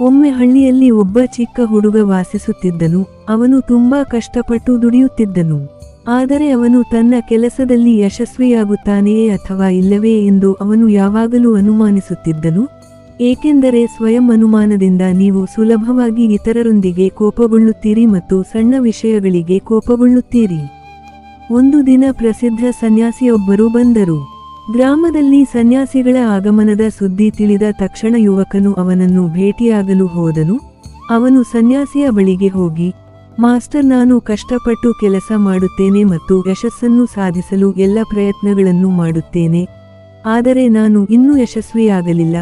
ಒಮ್ಮೆ ಹಳ್ಳಿಯಲ್ಲಿ ಒಬ್ಬ ಚಿಕ್ಕ ಹುಡುಗ ವಾಸಿಸುತ್ತಿದ್ದನು. ಅವನು ತುಂಬಾ ಕಷ್ಟಪಟ್ಟು ದುಡಿಯುತ್ತಿದ್ದನು. ಆದರೆ ಅವನು ತನ್ನ ಕೆಲಸದಲ್ಲಿ ಯಶಸ್ವಿಯಾಗುತ್ತಾನೆಯೇ ಅಥವಾ ಇಲ್ಲವೇ ಎಂದು ಅವನು ಯಾವಾಗಲೂ ಅನುಮಾನಿಸುತ್ತಿದ್ದನು. ಏಕೆಂದರೆ ಸ್ವಯಂ ಅನುಮಾನದಿಂದ ನೀವು ಸುಲಭವಾಗಿ ಇತರರೊಂದಿಗೆ ಕೋಪಗೊಳ್ಳುತ್ತೀರಿ ಮತ್ತು ಸಣ್ಣ ವಿಷಯಗಳಿಗೆ ಕೋಪಗೊಳ್ಳುತ್ತೀರಿ. ಒಂದು ದಿನ ಪ್ರಸಿದ್ಧ ಸನ್ಯಾಸಿಯೊಬ್ಬರು ಬಂದರು. ಗ್ರಾಮದಲ್ಲಿ ಸನ್ಯಾಸಿಗಳ ಆಗಮನದ ಸುದ್ದಿ ತಿಳಿದ ತಕ್ಷಣ ಯುವಕನು ಅವನನ್ನು ಭೇಟಿಯಾಗಲು ಹೋದನು. ಅವನು ಸನ್ಯಾಸಿಯ ಬಳಿಗೆ ಹೋಗಿ, ಮಾಸ್ಟರ್, ನಾನು ಕಷ್ಟಪಟ್ಟು ಕೆಲಸ ಮಾಡುತ್ತೇನೆ ಮತ್ತು ಯಶಸ್ಸನ್ನು ಸಾಧಿಸಲು ಎಲ್ಲ ಪ್ರಯತ್ನಗಳನ್ನು ಮಾಡುತ್ತೇನೆ. ಆದರೆ ನಾನು ಇನ್ನೂ ಯಶಸ್ವಿಯಾಗಲಿಲ್ಲ.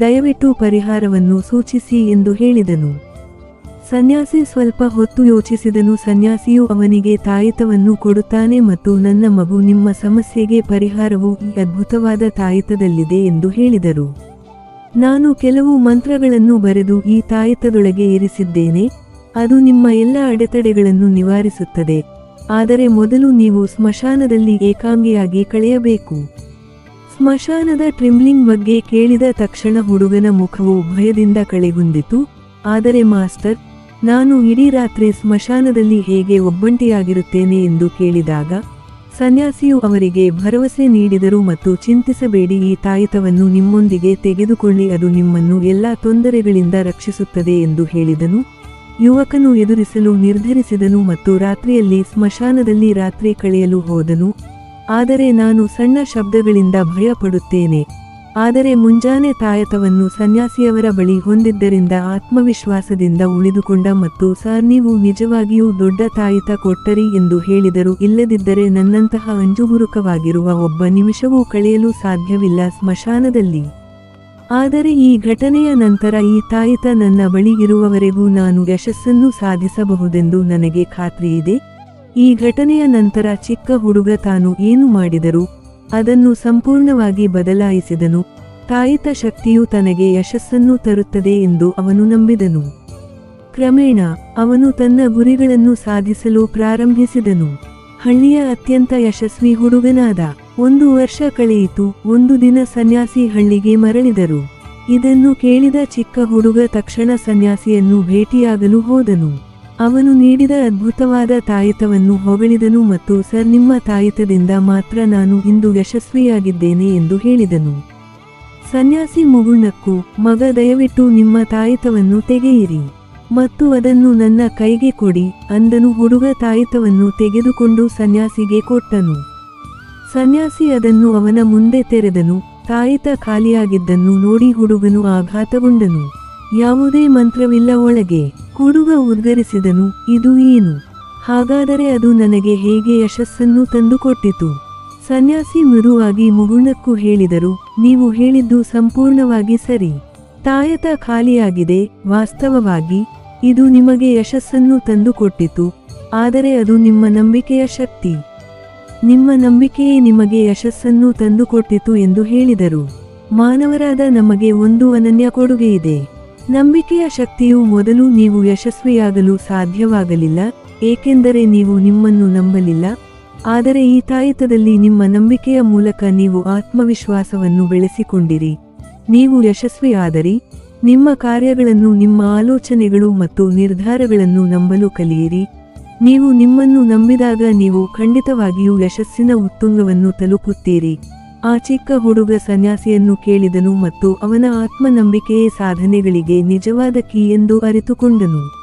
ದಯವಿಟ್ಟು ಪರಿಹಾರವನ್ನು ಸೂಚಿಸಿ ಎಂದು ಹೇಳಿದನು. ಸನ್ಯಾಸಿ ಸ್ವಲ್ಪ ಹೊತ್ತು ಯೋಚಿಸಿದನು. ಸನ್ಯಾಸಿಯು ಅವನಿಗೆ ತಾಯಿತವನ್ನು ಕೊಡುತ್ತಾನೆ ಮತ್ತು ನನ್ನ ಮಗು ನಿಮ್ಮ ಸಮಸ್ಯೆಗೆ ಪರಿಹಾರವು ಈ ಅದ್ಭುತವಾದ ತಾಯಿತದಲ್ಲಿದೆ ಎಂದು ಹೇಳಿದರು. ನಾನು ಕೆಲವು ಮಂತ್ರಗಳನ್ನು ಬರೆದು ಈ ತಾಯಿತದೊಳಗೆ ಇರಿಸಿದ್ದೇನೆ. ಅದು ನಿಮ್ಮ ಎಲ್ಲ ಅಡೆತಡೆಗಳನ್ನು ನಿವಾರಿಸುತ್ತದೆ. ಆದರೆ ಮೊದಲು ನೀವು ಸ್ಮಶಾನದಲ್ಲಿ ಏಕಾಂಗಿಯಾಗಿ ಕಳೆಯಬೇಕು. ಸ್ಮಶಾನದ ಟ್ರಿಮ್ಲಿಂಗ್ ಬಗ್ಗೆ ಕೇಳಿದ ತಕ್ಷಣ ಹುಡುಗನ ಮುಖವು ಭಯದಿಂದ ಕಳೆಗುಂದಿತು. ಆದರೆ ಮಾಸ್ಟರ್ ನಾನು ಇಡೀ ರಾತ್ರಿ ಸ್ಮಶಾನದಲ್ಲಿ ಹೇಗೆ ಒಬ್ಬಂಟಿಯಾಗಿರುತ್ತೇನೆ ಎಂದು ಕೇಳಿದಾಗ, ಸನ್ಯಾಸಿಯು ಅವರಿಗೆ ಭರವಸೆ ನೀಡಿದರು ಮತ್ತು ಚಿಂತಿಸಬೇಡಿ, ಈ ತಾಯಿತವನ್ನು ನಿಮ್ಮೊಂದಿಗೆ ತೆಗೆದುಕೊಳ್ಳಿ, ಅದು ನಿಮ್ಮನ್ನು ಎಲ್ಲಾ ತೊಂದರೆಗಳಿಂದ ರಕ್ಷಿಸುತ್ತದೆ ಎಂದು ಹೇಳಿದನು. ಯುವಕನು ಎದುರಿಸಲು ನಿರ್ಧರಿಸಿದನು ಮತ್ತು ರಾತ್ರಿಯಲ್ಲಿ ಸ್ಮಶಾನದಲ್ಲಿ ರಾತ್ರಿ ಕಳೆಯಲು ಹೋದನು. ಆದರೆ ನಾನು ಸಣ್ಣ ಶಬ್ದಗಳಿಂದ ಭಯಪಡುತ್ತೇನೆ. ಆದರೆ ಮುಂಜಾನೆ ತಾಯತವನ್ನು ಸನ್ಯಾಸಿಯವರ ಬಳಿ ಹೊಂದಿದ್ದರಿಂದ ಆತ್ಮವಿಶ್ವಾಸದಿಂದ ಉಳಿದುಕೊಂಡ ಮತ್ತು, ಸರ್, ನೀವು ನಿಜವಾಗಿಯೂ ದೊಡ್ಡ ತಾಯಿತ ಕೊಟ್ಟರಿ ಎಂದು ಹೇಳಿದರು, ಇಲ್ಲದಿದ್ದರೆ ನನ್ನಂತಹ ಅಂಜುಬುರುಕವಾಗಿರುವ ಒಬ್ಬ ನಿಮಿಷವೂ ಕಳೆಯಲು ಸಾಧ್ಯವಿಲ್ಲ ಸ್ಮಶಾನದಲ್ಲಿ. ಆದರೆ ಈ ಘಟನೆಯ ನಂತರ ಈ ತಾಯಿತ ನನ್ನ ಬಳಿ ಇರುವವರೆಗೂ ನಾನು ಯಶಸ್ಸನ್ನು ಸಾಧಿಸಬಹುದೆಂದು ನನಗೆ ಖಾತ್ರಿಯಿದೆ. ಈ ಘಟನೆಯ ನಂತರ ಚಿಕ್ಕ ಹುಡುಗ ತಾನು ಏನು ಮಾಡಿದರು ಅದನ್ನು ಸಂಪೂರ್ಣವಾಗಿ ಬದಲಾಯಿಸಿದನು. ತಾಯಿತ ಶಕ್ತಿಯು ತನಗೆ ಯಶಸ್ಸನ್ನು ತರುತ್ತದೆ ಎಂದು ಅವನು ನಂಬಿದನು. ಕ್ರಮೇಣ, ಅವನು ತನ್ನ ಗುರಿಗಳನ್ನು ಸಾಧಿಸಲು ಪ್ರಾರಂಭಿಸಿದನು. ಹಳ್ಳಿಯ ಅತ್ಯಂತ ಯಶಸ್ವಿ ಹುಡುಗನಾದ ಒಂದು ವರ್ಷ ಕಳೆಯಿತು, ಒಂದು ದಿನ ಸನ್ಯಾಸಿ ಹಳ್ಳಿಗೆ ಮರಳಿದರು. ಇದನ್ನು ಕೇಳಿದ ಚಿಕ್ಕ ಹುಡುಗ ತಕ್ಷಣ ಸನ್ಯಾಸಿಯನ್ನು ಭೇಟಿಯಾಗಲು ಹೋದನು. ಅವನು ನೀಡಿದ ಅದ್ಭುತವಾದ ತಾಯಿತವನ್ನು ಹೊಗಳಿದನು ಮತ್ತು, ಸರ್, ನಿಮ್ಮ ತಾಯಿತದಿಂದ ಮಾತ್ರ ನಾನು ಇಂದು ಯಶಸ್ವಿಯಾಗಿದ್ದೇನೆ ಎಂದು ಹೇಳಿದನು. ಸನ್ಯಾಸಿ ಮುಗುಣಕ್ಕೂ ಮಗ, ದಯವಿಟ್ಟು ನಿಮ್ಮ ತಾಯಿತವನ್ನು ತೆಗೆಯಿರಿ. ಮತ್ತು ಅದನ್ನು ನನ್ನ ಕೈಗೆ ಕೊಡಿ, ಅಂದನು ಹುಡುಗ ತಾಯಿತವನ್ನು ತೆಗೆದುಕೊಂಡು ಸನ್ಯಾಸಿಗೆ ಕೊಟ್ಟನು. ಸನ್ಯಾಸಿ ಅದನ್ನು ಅವನ ಮುಂದೆ ತೆರೆದನು. ತಾಯಿತ ಖಾಲಿಯಾಗಿದ್ದನ್ನು ನೋಡಿ ಹುಡುಗನು ಆಘಾತಗೊಂಡನು. ಯಾವುದೇ ಮಂತ್ರವಿಲ್ಲ ಒಳಗೆ ಕುಡುಗ ಉದ್ಗರಿಸಿದನು, ಇದು ಏನು? ಹಾಗಾದರೆ ಅದು ನನಗೆ ಹೇಗೆ ಯಶಸ್ಸನ್ನು ತಂದುಕೊಟ್ಟಿತು? ಸನ್ಯಾಸಿ ಮೃದುವಾಗಿ ಮುಗುಣಕ್ಕೂ ಹೇಳಿದರು, ನೀವು ಹೇಳಿದ್ದು ಸಂಪೂರ್ಣವಾಗಿ ಸರಿ. ತಾಯತ ಖಾಲಿಯಾಗಿದೆ, ವಾಸ್ತವವಾಗಿ, ಇದು ನಿಮಗೆ ಯಶಸ್ಸನ್ನು ತಂದುಕೊಟ್ಟಿತು, ಆದರೆ ಅದು ನಿಮ್ಮ ನಂಬಿಕೆಯ ಶಕ್ತಿ. ನಿಮ್ಮ ನಂಬಿಕೆಯೇ ನಿಮಗೆ ಯಶಸ್ಸನ್ನು ತಂದುಕೊಟ್ಟಿತು ಎಂದು ಹೇಳಿದರು. ಮಾನವರಾದ ನಮಗೆ ಒಂದು ಅನನ್ಯ ಕೊಡುಗೆಯಿದೆ. ನಂಬಿಕೆಯ ಶಕ್ತಿಯು ಮೊದಲು ನೀವು ಯಶಸ್ವಿಯಾಗಲು ಸಾಧ್ಯವಾಗಲಿಲ್ಲ, ಏಕೆಂದರೆ ನೀವು ನಿಮ್ಮನ್ನು ನಂಬಲಿಲ್ಲ. ಆದರೆ ಈ ತಾಯಿತದಲ್ಲಿ ನಿಮ್ಮ ನಂಬಿಕೆಯ ಮೂಲಕ ನೀವು ಆತ್ಮವಿಶ್ವಾಸವನ್ನು ಬೆಳೆಸಿಕೊಂಡಿರಿ. ನೀವು ಯಶಸ್ವಿಯಾದರಿ, ನಿಮ್ಮ ಕಾರ್ಯಗಳನ್ನು, ನಿಮ್ಮ ಆಲೋಚನೆಗಳು ಮತ್ತು ನಿರ್ಧಾರಗಳನ್ನು ನಂಬಲು ಕಲಿಯಿರಿ. ನೀವು ನಿಮ್ಮನ್ನು ನಂಬಿದಾಗ ನೀವು ಖಂಡಿತವಾಗಿಯೂ ಯಶಸ್ಸಿನ ಉತ್ತುಂಗವನ್ನು ತಲುಪುತ್ತೀರಿ. ಆ ಚಿಕ್ಕ ಹುಡುಗ ಸನ್ಯಾಸಿಯನ್ನು ಕೇಳಿದನು ಮತ್ತು ಅವನ ಆತ್ಮನಂಬಿಕೆಯೇ ಸಾಧನೆಗಳಿಗೆ ನಿಜವಾದ ಕೀ ಎಂದು ಅರಿತುಕೊಂಡನು.